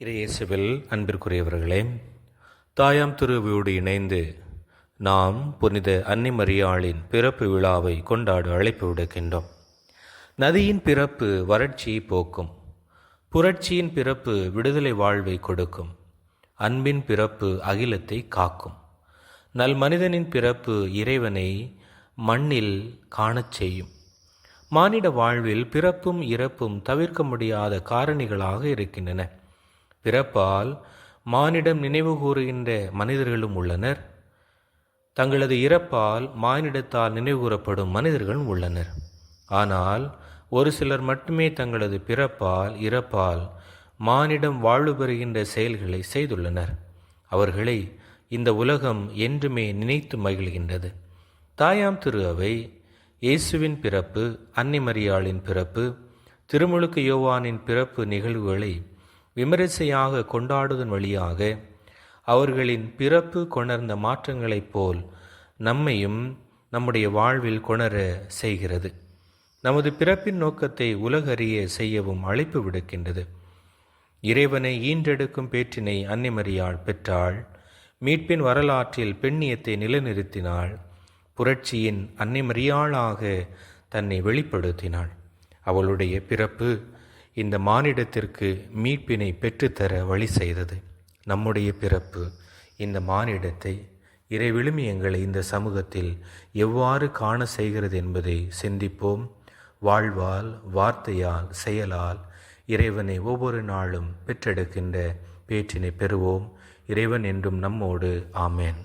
இறையேசுவில் அன்பிற்குரியவர்களே தாயாம் திருவியோடு இணைந்து நாம் புனித அன்னிமரியாளின் பிறப்பு விழாவை கொண்டாட அழைப்பு விடுக்கின்றோம். நதியின் பிறப்பு வறட்சியை போக்கும் புரட்சியின் பிறப்பு விடுதலை வாழ்வை கொடுக்கும் அன்பின் பிறப்பு அகிலத்தை காக்கும். நல் மனிதனின் பிறப்பு இறைவனை மண்ணில் காணச் செய்யும். மானிட வாழ்வில் பிறப்பும் இறப்பும் தவிர்க்க முடியாத காரணிகளாக இருக்கின்றன. பிறப்பால் மானிடம் நினைவுகூறுகின்ற மனிதர்களும் உள்ளனர். தங்களது இறப்பால் மானிடத்தால் நினைவுகூரப்படும் மனிதர்களும் உள்ளனர். ஆனால் ஒரு சிலர் மட்டுமே தங்களது பிறப்பால் இறப்பால் மானிடம் வாழ்வு பெறுகின்ற செயல்களை செய்துள்ளனர். அவர்களை இந்த உலகம் என்றுமே நினைத்து மகிழ்கின்றது. தாயாம் திரு அவை இயேசுவின் பிறப்பு அன்னிமரியாளின் பிறப்பு திருமுழுக்கு யோவானின் பிறப்பு நிகழ்வுகளை விமரிசையாக கொண்டாடுவதன் வழியாக அவர்களின் பிறப்பு கொணர்ந்த மாற்றங்களைப் போல் நம்மையும் நம்முடைய வாழ்வில் கொணர செய்கிறது. நமது பிறப்பின் நோக்கத்தை உலகறிய செய்யவும் அழைப்பு விடுக்கின்றது. இறைவனை ஈன்றெடுக்கும் பேற்றினை அன்னிமரியாள் பெற்றாள். மீட்பின் வரலாற்றில் பெண்ணியத்தை நிலைநிறுத்தினாள். புரட்சியின் அன்னிமரியாளாக தன்னை வெளிப்படுத்தினாள். அவளுடைய பிறப்பு இந்த மானிடத்திற்கு மீட்பினை பெற்றுத்தர வழி செய்தது. நம்முடைய பிறப்பு இந்த மானிடத்தை இறை விழுமியங்களை இந்த சமூகத்தில் எவ்வாறு காண செய்கிறது என்பதை சிந்திப்போம். வாழ்வால் வார்த்தையால் செயலால் இறைவனை ஒவ்வொரு நாளும் பெற்றெடுக்கின்ற பேற்றினை பெறுவோம். இறைவன் என்றும் நம்மோடு. ஆமேன்.